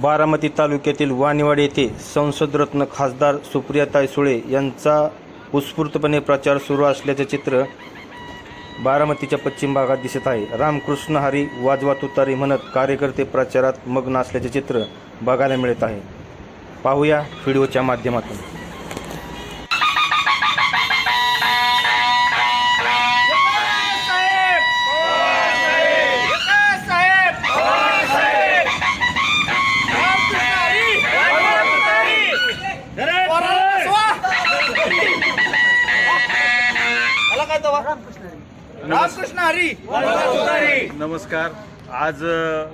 बारामती तालुक्यातील वाणीवाड येथे संसदरत्न खासदार सुप्रियाताई सुळे यांचा उत्स्फूर्तपणे प्रचार सुरू असल्याचे चित्र बारामतीच्या पश्चिम भागात दिसत आहे. रामकृष्ण हरी वाजवा तुतारी म्हणत कार्यकर्ते प्रचारात मग्न असल्याचे चित्र बघायला मिळत आहे. पाहूया व्हिडिओच्या माध्यमातून. रामकृष्ण हरी. नमस्कार. आज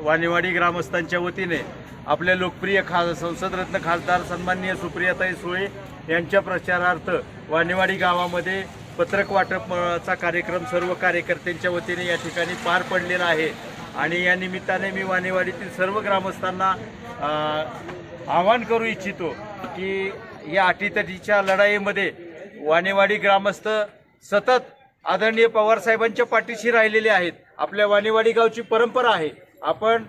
वाणीवाडी ग्रामस्थांच्या वतीने आपल्या लोकप्रिय खा संसदरत्न खासदार सन्माननीय सुप्रियाताई सुळे यांच्या प्रचारार्थ वाणीवाडी गावामध्ये पत्रक वाटपचा कार्यक्रम सर्व कार्यकर्त्यांच्या वतीने या ठिकाणी पार पडलेला आहे. आणि या निमित्ताने मी वाणीवाडीतील सर्व ग्रामस्थांना आवाहन करू इच्छितो की या अटीतटीच्या लढाईमध्ये वाणीवाडी ग्रामस्थ सतत आदरणीय पवार साहेबांच्या पाठीशी राहिलेले आहेत. आपल्या वाणीवाडी गावची परंपरा आहे. आपण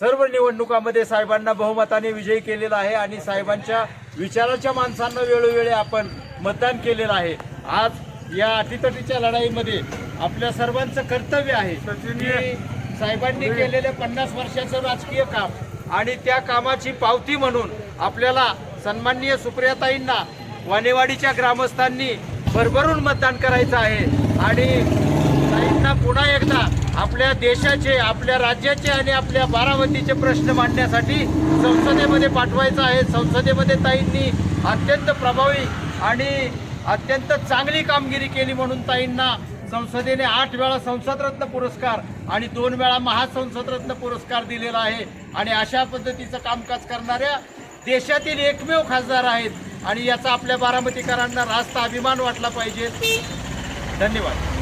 सर्व निवडणुकामध्ये साहेबांना बहुमताने विजयी केलेला आहे आणि साहेबांच्या विचाराच्या माणसांना वेळोवेळी आपण मतदान केलेलं आहे. आज या अटीतटीच्या लढाईमध्ये आपल्या सर्वांचं कर्तव्य आहे साहेबांनी केलेले पन्नास वर्षाचं राजकीय काम आणि त्या कामाची पावती म्हणून आपल्याला सन्माननीय सुप्रियाताईंना वाणेवाडीच्या ग्रामस्थांनी भरभरून मतदान करायचं आहे. आणि ताईंना पुन्हा एकदा आपल्या देशाचे आपल्या राज्याचे आणि आपल्या बारामतीचे प्रश्न मांडण्यासाठी संसदेमध्ये पाठवायचं आहे. संसदेमध्ये ताईंनी अत्यंत प्रभावी आणि अत्यंत चांगली कामगिरी केली म्हणून ताईंना संसदेने आठ वेळा संसदरत्न पुरस्कार आणि दोन वेळा महासंसदरत्न पुरस्कार दिलेला आहे. आणि अशा पद्धतीचं कामकाज करणाऱ्या देशातील एकमेव खासदार आहेत आणि याचा आपल्या बारामतीकरांना रास्ता अभिमान वाटला पाहिजे. धन्यवाद.